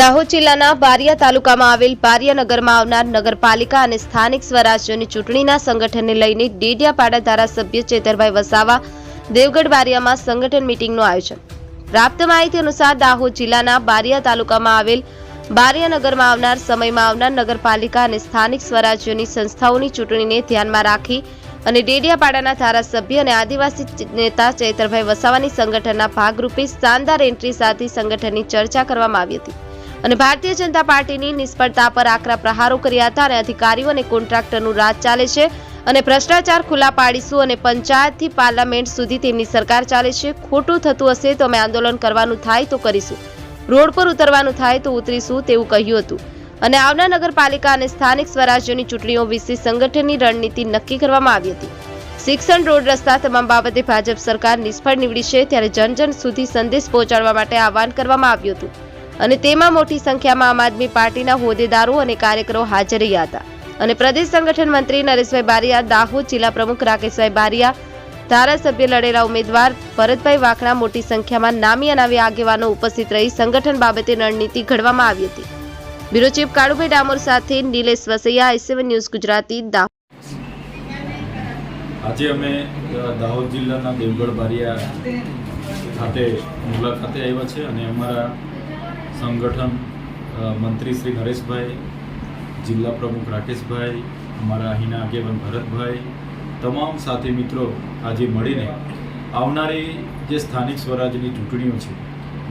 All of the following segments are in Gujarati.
દાહોદ જિલ્લાના બારિયા તાલુકામાં આવેલ બારિયા નગરમાં આવનાર નગરપાલિકા અને સ્થાનિક સ્વરાજ્યની ચૂંટણીના સંગઠનને લઈને ડેડિયાપાડા ધારાસભ્ય ચેતરભાઈ વસાવા દેવગઢ બારિયામાં સંગઠન મીટિંગનું આયોજન. પ્રાપ્ત માહિતી અનુસાર દાહોદ જિલ્લાના બારિયા તાલુકામાં આવેલ બારિયા નગરમાં આવનાર સમયમાં આવનાર નગરપાલિકા અને સ્થાનિક સ્વરાજ્યોની સંસ્થાઓની ચૂંટણીને ધ્યાનમાં રાખી અને ડેડિયાપાડાના ધારાસભ્ય અને આદિવાસી નેતા ચૈતરભાઈ વસાવાની સંગઠનના ભાગરૂપે શાનદાર એન્ટ્રી સાથે સંગઠનની ચર્ચા કરવામાં આવી હતી. અને ભારતીય જનતા પાર્ટીની નિષ્ફળતા પર આકરા પ્રહારો કર્યા હતા અને અધિકારીઓ અને કોન્ટ્રાક્ટરનું રાજ ચાલે છે અને ભ્રષ્ટાચાર ખુલ્લા પાડીશું અને પંચાયતથી પાર્લામેન્ટ સુધી તેમની સરકાર ચાલે છે. ખોટું થતું હશે તો અમે આંદોલન કરવાનું થાય તો કરીશું. રોડ પર ઉતરવાનું થાય તો ઉતરીશું તેવું કહ્યું હતું. અને આવનાર નગરપાલિકા અને સ્થાનિક સ્વરાજ્યની ચૂંટણીઓ વિશે સંગઠનની રણનીતિ નક્કી કરવામાં આવી હતી. શિક્ષણ રોડ રસ્તા તમામ બાબતે ભાજપ સરકાર નિષ્ફળ નીવડી છે ત્યારે જન જન સુધી સંદેશ પહોંચાડવા માટે આહવાન કરવામાં આવ્યું હતું. અને તેમાં મોટી સંખ્યામાં આમ આદમી પાર્ટીના હોદ્દેદારો અને કાર્યકરો હાજર રહ્યા હતા. અને પ્રદેશ સંગઠન મંત્રી નરેશભાઈ બારિયા, દાહોદ જિલ્લા પ્રમુખ રાકેશભાઈ બારિયા, ધારાસભ્ય લડેલા ઉમેદવાર ભરતભાઈ વાખણા મોટી સંખ્યામાં નામી અનામી આગેવાનો ઉપસ્થિત રહી સંગઠન બાબતે રણનીતિ ઘડવામાં આવી હતી. બ્યુરો ચીફ કાળુભાઈ ડામોર સાથે Nilesh Vasaiya S A one news Gujarati, Dahod. આજે અમે દાહોદ જિલ્લાના દેવગઢ બારિયા ખાતે મુલાકાતે આવ્યા છે અને અમારા સંગઠન મંત્રી શ્રી નરેશભાઈ, જિલ્લા પ્રમુખ રાકેશભાઈ, અમારા અહીંના આગેવાન ભરતભાઈ, તમામ સાથી મિત્રો આજે મળીને આવનારી જે સ્થાનિક સ્વરાજની ચૂંટણીઓ છે,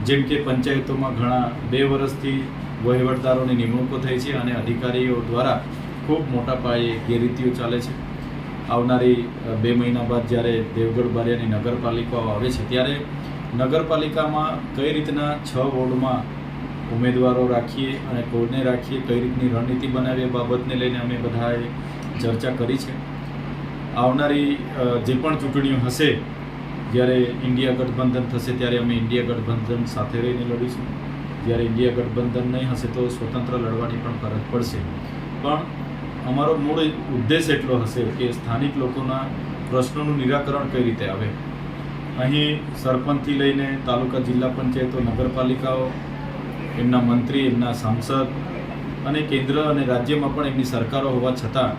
જેમ કે પંચાયતોમાં ઘણા બે વર્ષથી વહીવટદારોની નિમણૂકો થઈ છે અને અધિકારીઓ દ્વારા ખૂબ મોટા પાયે ગેરરીતિઓ ચાલે છે. આવનારી બે મહિના બાદ જ્યારે દેવગઢ બારિયાની નગરપાલિકાઓ આવે છે, ત્યારે નગરપાલિકામાં કઈ રીતના છ વોર્ડમાં ઉમેદવારો રાખીએ અને કોને રાખીએ, કઈ રીતની રણનીતિ બનાવીએ બાબતને લઈને અમે બધાએ ચર્ચા કરી છે. આવનારી જે પણ ચૂંટણીઓ હશે, જ્યારે ઇન્ડિયા ગઠબંધન થશે ત્યારે અમે ઇન્ડિયા ગઠબંધન સાથે રહીને લડીશું. જ્યારે ઇન્ડિયા ગઠબંધન નહીં હશે તો સ્વતંત્ર લડવાની પણ ફરજ પડશે. પણ અમારો મૂળ ઉદ્દેશ એટલો હશે કે સ્થાનિક લોકોના પ્રશ્નોનું નિરાકરણ કઈ રીતે આવે. અહીં સરપંચથી લઈને તાલુકા જિલ્લા પંચાયતો, નગરપાલિકાઓ એમના મંત્રી, એમના સાંસદ અને કેન્દ્ર અને રાજ્યમાં પણ એમની સરકારો હોવા છતાં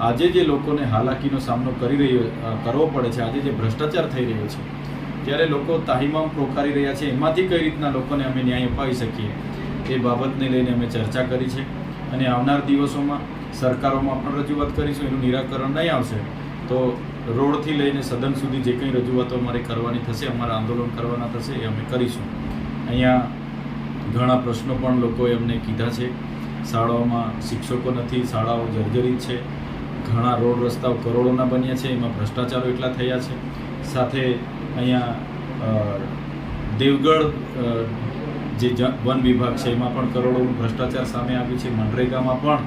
આજે જે લોકોને હાલાકીનો સામનો કરી રહ્યો કરવો પડે છે, આજે જે ભ્રષ્ટાચાર થઈ રહ્યો છે ત્યારે લોકો તાહીમામ પ્રોકારી રહ્યા છે, એમાંથી કઈ રીતના લોકોને અમે ન્યાય અપાવી શકીએ? એ બાબતને લઈને અમે ચર્ચા કરી છે અને આવનાર દિવસોમાં સરકારોમાં પણ રજૂઆત કરીશું, એનું નિરાકરણ નહીં આવશે, તો રોડથી લઈને સદન સુધી જે કંઈ રજૂઆતો અમારે કરવાની થશે, અમારા આંદોલન કરવાના થશે, એ અમે કરીશું. અહીંયા ઘણા પ્રશ્નો પણ લોકોએ અમને કીધા છે. શાળાઓમાં શિક્ષકો નથી, શાળાઓ જર્જરિત છે. ઘણા રોડ રસ્તાઓ કરોડોના બન્યા છે, એમાં ભ્રષ્ટાચારો એટલા થયા છે. સાથે અહીંયા દેવગઢ જે, વન વિભાગ છે, એમાં પણ કરોડોનું ભ્રષ્ટાચાર સામે આવ્યું છે. મનરેગામાં પણ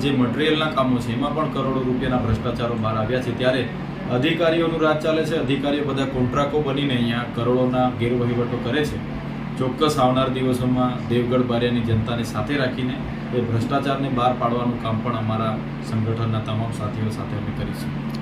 જે મટીરિયલના કામો છે, એમાં પણ કરોડો રૂપિયાના ભ્રષ્ટાચારો બહાર આવ્યા છે. ત્યારે અધિકારીઓનું રાજ ચાલે છે. અધિકારીઓ બધા કોન્ટ્રાક્ટો બનીને અહીંયા કરોડોના ગેરવહીવટો કરે છે. ચોક્કસ આવનાર દિવસોમાં દેવગઢ બારિયાની જનતાને સાથે રાખીને એ ભ્રષ્ટાચારને બહાર પાડવાનું કામ પણ અમારા સંગઠનના તમામ સાથીઓ સાથે અમે કરીશું.